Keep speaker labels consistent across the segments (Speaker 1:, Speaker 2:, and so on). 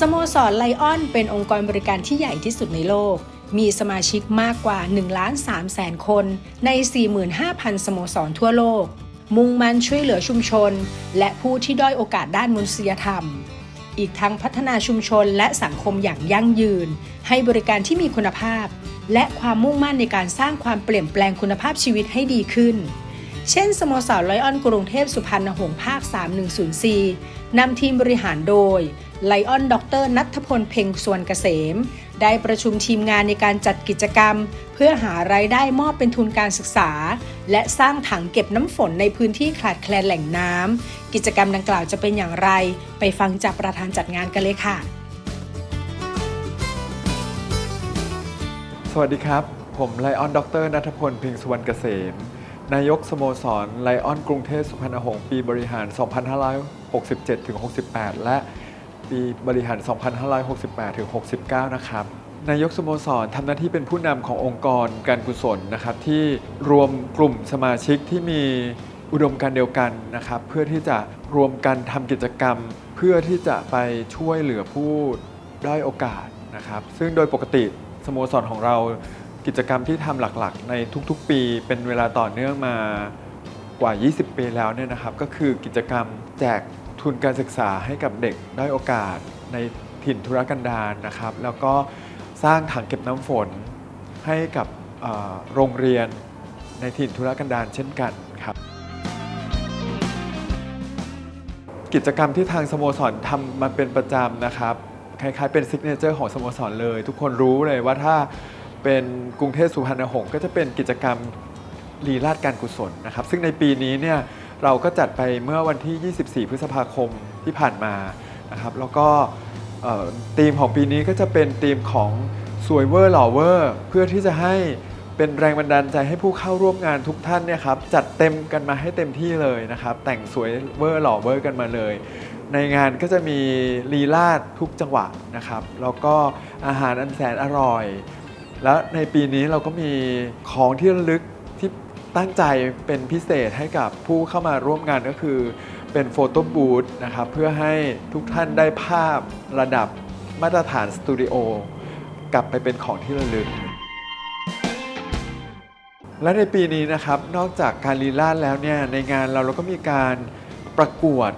Speaker 1: สโมสรไลออนเป็นองค์กรบริการที่ใหญ่ที่สุดในโลก มีสมาชิกมากกว่า1ล้าน3แสนคนใน 45,000 สโมสรทั่วโลก มุ่งมั่นช่วยเหลือชุมชน และผู้ที่ด้อยโอกาสด้านมนุษยธรรม อีกทั้งพัฒนาชุมชนและสังคมอย่างยั่งยืน ให้บริการที่มีคุณภาพ และความมุ่งมั่นในการสร้างความเปลี่ยนแปลงคุณภาพชีวิตให้ดีขึ้นเช่นสโมสรไลออนกรุงเทพสุพรรณหงษ์ภาค 3104 นำทีมบริหารโดย ไลออนดรนัทพลเพ็งสวนเกษม ได้ประชุมทีมงานในการจัดกิจกรรม เพื่อหารายได้มอบเป็นทุนการศึกษา และสร้างถังเก็บน้ำฝนในพื้นที่ขาดแคลนแหล่งน้ำกิจกรรมดังกล่าวจะเป็นอย่างไร ไปฟังจากประธานจัดงานกันเลยค่ะ
Speaker 2: สวัสดีครับ ผมไลออนดรนัทพลเพ็งสุวรรณเกษม นายกสโมสรไลออนกรุงเทพสุพรรณหงษ์ปีบริหาร 2567-68 และ ปีบริหาร 2568 ถึง 69 นะครับ นายกสโมสรทำหน้าที่เป็นผู้นำขององค์กรการกุศลนะครับ ที่รวมกลุ่มสมาชิกที่มีอุดมการเดียวกันนะครับ เพื่อที่จะรวมกันทำกิจกรรม เพื่อที่จะไปช่วยเหลือผู้ด้อยโอกาสนะครับ ซึ่งโดยปกติสโมสรของเรากิจกรรมที่ทำหลักๆ ในทุกๆ ปีเป็นเวลาต่อเนื่องมากว่า 20 ปีแล้วเนี่ยนะครับ ก็คือกิจกรรมแจก ทุนการศึกษาให้กับเด็กด้อยโอกาสในถิ่นธุรกันดารนะครับ แล้วก็สร้างถังเก็บน้ำฝนให้กับโรงเรียนในถิ่นธุรกันดารเช่นกันครับ กิจกรรมที่ทางสโมสรทำมาเป็นประจำนะครับ คล้ายๆเป็นซิกเนเจอร์ของสโมสรเลย ทุกคนรู้เลยว่าถ้าเป็นกรุงเทพสุพรรณหงษ์ก็จะเป็นกิจกรรมลีลาดการกุศลนะครับ ซึ่งในปีนี้เนี่ย เราก็จัดไปเมื่อวันที่ 24 พฤษภาคมที่ผ่านมานะครับ แล้วก็ธีมของปีนี้ก็จะเป็นธีมของสวยเวอร์หล่อเวอร์เพื่อที่จะให้เป็นแรงบันดาลใจให้ผู้เข้าร่วมงานทุกท่านเนี่ยครับจัดเต็มกันมาให้เต็มที่เลยนะครับ แต่งสวยเวอร์หล่อเวอร์กันมาเลย ในงานก็จะมีลีลาดทุกจังหวะนะครับแล้วก็อาหารอันแสนอร่อย แล้วในปีนี้เราก็มีของที่ระลึก ตั้งใจเป็นพิเศษให้กับผู้เข้ามาร่วมงานก็คือเป็นโฟโต้บูธนะครับเพื่อให้ทุกท่านได้ภาพระดับมาตรฐานสตูดิโอกลับไปเป็นของที่ระลึก และในปีนี้นะครับ นอกจากการลีลาดแล้วเนี่ย ในงานเราเราก็มีการประกวด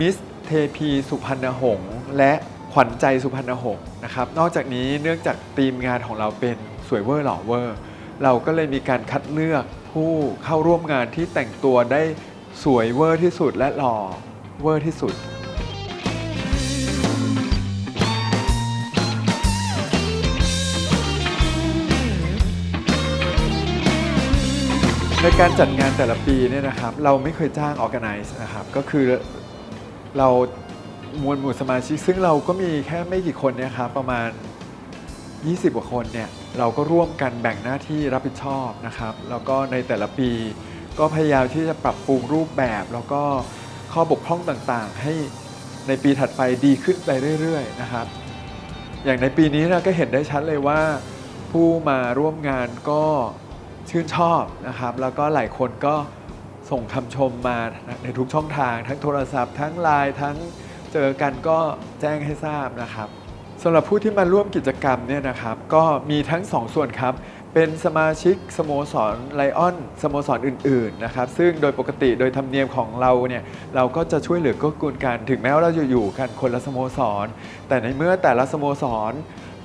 Speaker 2: มิสเทพีสุพรรณหงษ์และขวัญใจสุพรรณหงษ์นะครับ นอกจากนี้เนื่องจากธีมงานของเราเป็นสวยเวอร์หล่อเวอร์ เราก็เลยมีการคัดเลือก ผู้เข้าร่วมงานที่แต่งตัวได้สวยเวอร์ที่สุดและหล่อเวอร์ที่สุด ในการจัดงานแต่ละปีเนี่ยนะครับ เราไม่เคยจ้างออ g a แก z e นะครับ ก็คือเรามวลหมู่สมาชิก ซึ่งเราก็มีแค่ไม่กี่คนเนี่ยครับประมาณ20 กว่าคนเนี่ย เราก็ร่วมกันแบ่งหน้าที่รับผิดชอบนะครับ แล้วก็ในแต่ละปี ก็พยายามที่จะปรับปรุงรูปแบบ แล้วก็ข้อบกพร่องต่างๆ ให้ในปีถัดไปดีขึ้นไปเรื่อยๆนะครับ อย่างในปีนี้เราก็เห็นได้ชัดเลยว่า ผู้มาร่วมงานก็ชื่นชอบนะครับ แล้วก็หลายคนก็ส่งคำชมมาในทุกช่องทาง ทั้งโทรศัพท์ ทั้งไลน์ทั้งเจอกันก็แจ้งให้ทราบนะครับ สำหรับผู้ที่มาร่วมกิจกรรมเนี่ยนะครับ ก็มีทั้งสองส่วนครับ เป็นสมาชิกสโมสรไลออนสโมสรอื่นๆนะครับ ซึ่งโดยปกติโดยธรรมเนียมของเราเนี่ยเราก็จะช่วยเหลือเก็กูลกัน ถึงแม้ว่าเราจะอยู่กันคนละสโมสร แต่ในเมื่อแต่ละสโมสร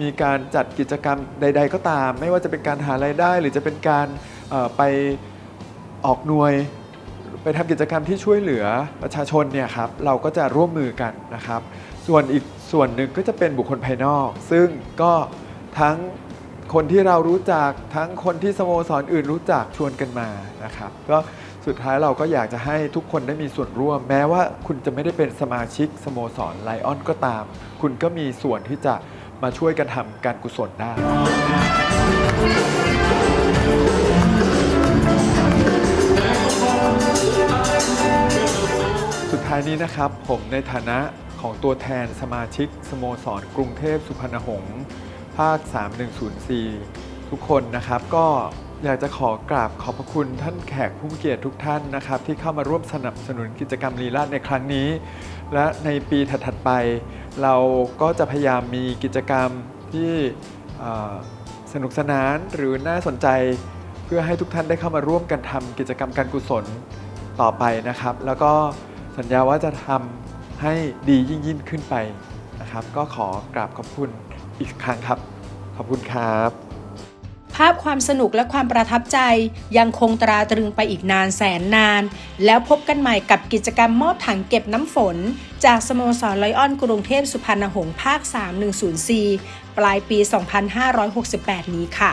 Speaker 2: มีการจัดกิจกรรมใด ๆ ก็ตาม ไม่ว่าจะเป็นการหารายได้ หรือจะเป็นการไปออกหน่วยไปทำกิจกรรมที่ช่วยเหลือประชาชนเนี่ยครับเราก็จะร่วมมือกันนะครับ ส่วนอีกส่วนหนึ่งก็จะเป็นบุคคลภายนอก ซึ่งก็ทั้งคนที่เรารู้จักทั้งคนที่สโมสรอื่นรู้จักชวนกันมานะครับก็สุดท้ายเราก็อยากจะให้ทุกคนได้มีส่วนร่วม แม้ว่าคุณจะไม่ได้เป็นสมาชิกสโมสรไลออนก็ตาม คุณก็มีส่วนที่จะมาช่วยกันทำการกุศลได้สุดท้ายนี้นะครับผมในฐานะ ของตัวแทนสมาชิก สโมสรกรุงเทพสุพรรณหงษ์ภาค 3104 ทุกคนนะครับก็อยากจะขอกราบขอบพระคุณท่านแขกผู้มีเกียรติทุกท่านนะครับ ที่เข้ามาร่วมสนับสนุนกิจกรรมลีลาดในครั้งนี้ และในปีถัดๆไป เราก็จะพยายามมีกิจกรรมที่สนุกสนานหรือน่าสนใจ เพื่อให้ทุกท่านได้เข้ามาร่วมกันทำกิจกรรมการกุศลต่อไปนะครับ แล้วก็สัญญาว่าจะทำ ให้ดียิ่งยิ่งขึ้นไปนะครับ ก็ขอกราบขอบคุณอีกครั้งครับ ขอบคุณครับ
Speaker 1: ภาพความสนุกและความประทับใจยังคงตราตรึงไปอีกนานแสนนาน แล้วพบกันใหม่กับกิจกรรมมอบถังเก็บน้ำฝน จากสโมสรไลออนกรุงเทพสุพรรณหงษ์ภาค 3104 ปลายปี 2568 นี้ค่ะ